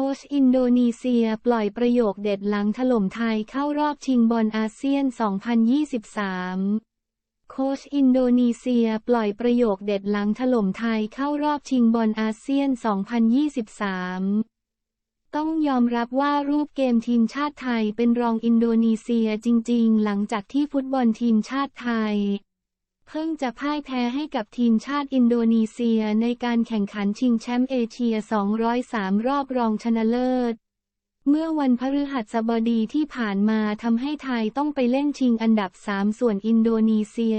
ค้ชอินโดนีเซียปล่อยประโยคเด็ดหลังถล่มไทยเข้ารอบชิงบอลอาเซียน 2023 โค้ชอินโดนีเซียปล่อยประโยคเด็ดหลังถล่มไทยเข้ารอบชิงบอลอาเซียน 2023 ต้องยอมรับว่ารูปเกมทีมชาติไทยเป็นรองอินโดนีเซียจริง ๆ หลังจากที่ฟุตบอลทีมชาติไทย พิ่งจะพ่ายแพ้ให้กับทีมชาติอินโดนีเซียในการแข่งขันชิงแชมป์เอเชีย 203 รอบรองชนะเลิศ เมื่อวันพฤหัสบดีที่ผ่านมาทำให้ไทยต้องไปเล่นชิงอันดับ 3 ส่วนอินโดนีเซีย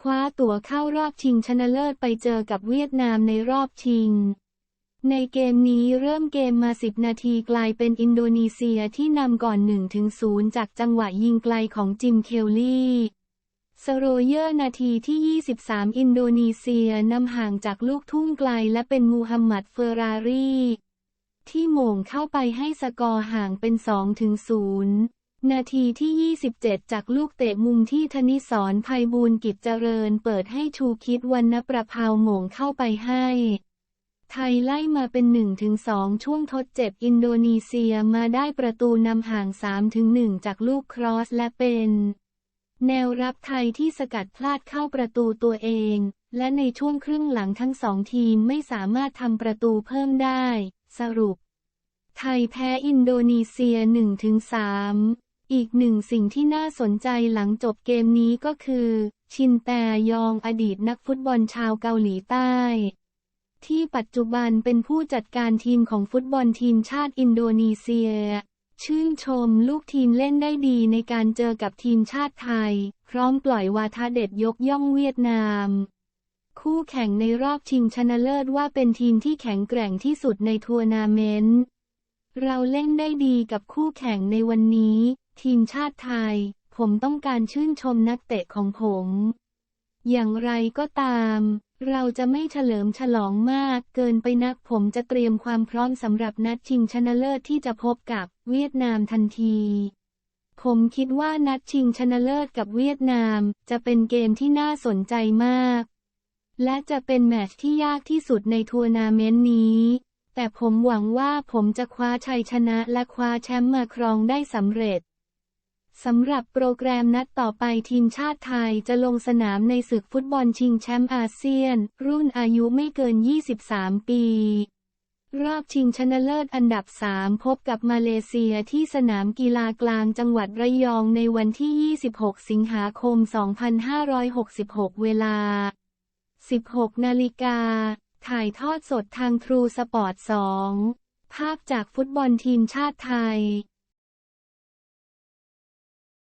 คว้าตั๋วเข้ารอบชิงชนะเลิศไปเจอกับเวียดนามในรอบชิง ในเกมนี้เริ่มเกมมา 10 นาทีกลายเป็นอินโดนีเซียที่นำก่อน 1-0 จากจังหวะยิงไกลของจิมเคลลี่ สโรเยอร์นาทีที่ 23 อินโดนีเซียนำห่างจากลูกทุ่งไกลและเป็นมูฮัมหมัดเฟอร์รารีที่โหม่งเข้าไปให้สกอร์ห่างเป็น2ถึง0นาทีที่ 27 จากลูกเตะมุมที่ธนิสรภัยบูลกิจเจริญเปิดให้ชูคิดวันนประภาวโหม่งเข้าไปให้ ไทยไล่มาเป็น 1-2 ช่วงทดเจ็บอินโดนีเซียมาได้ประตูนำห่าง 3-1 จากลูกครอสและเป็น แนวรับไทยที่สกัดพลาดเข้าประตูตัวเอง และในช่วงครึ่งหลังทั้งสองทีมไม่สามารถทำประตูเพิ่มได้ สรุป ไทยแพ้อินโดนีเซีย 1-3 อีกหนึ่งสิ่งที่น่าสนใจหลังจบเกมนี้ก็คือ ชินแตยองอดีตนักฟุตบอลชาวเกาหลีใต้ ที่ปัจจุบันเป็นผู้จัดการทีมของฟุตบอลทีมชาติอินโดนีเซีย ชื่นชมลูกทีมเล่นได้ดีในการเจอกับทีมชาติไทย พร้อมปล่อยวาทะเด็ดยกย่องเวียดนาม คู่แข่งในรอบชิงชนะเลิศว่าเป็นทีมที่แข็งแกร่งที่สุดในทัวร์นาเมนต์ เราเล่นได้ดีกับคู่แข่งในวันนี้ ทีมชาติไทย ผมต้องการชื่นชมนักเตะของผม อย่างไรก็ตาม เราจะไม่เฉลิมฉลองมากเกินไปนักผมจะเตรียมความพร้อมสำหรับนัดชิงชนะเลิศที่จะพบกับเวียดนามทันที ผมคิดว่านัดชิงชนะเลิศกับเวียดนาม จะเป็นเกมที่น่าสนใจมาก และจะเป็นแมตช์ที่ยากที่สุดในทัวร์นาเมนต์นี้ แต่ผมหวังว่าผมจะคว้าชัยชนะและคว้าแชมป์มาครองได้สำเร็จ สำหรับโปรแกรมนัดต่อไปทีมชาติไทยจะลงสนามในศึกฟุตบอลชิงแชมป์อาเซียน รุ่นอายุไม่เกิน 23 ปี รอบชิงชนะเลิศอันดับ 3 พบกับมาเลเซียที่สนามกีฬากลางจังหวัดระยองในวันที่ 26 สิงหาคม 2566 เวลา 16 นาฬิกา ถ่ายทอดสดทางทรูสปอร์ต 2 ภาพจากฟุตบอลทีมชาติไทย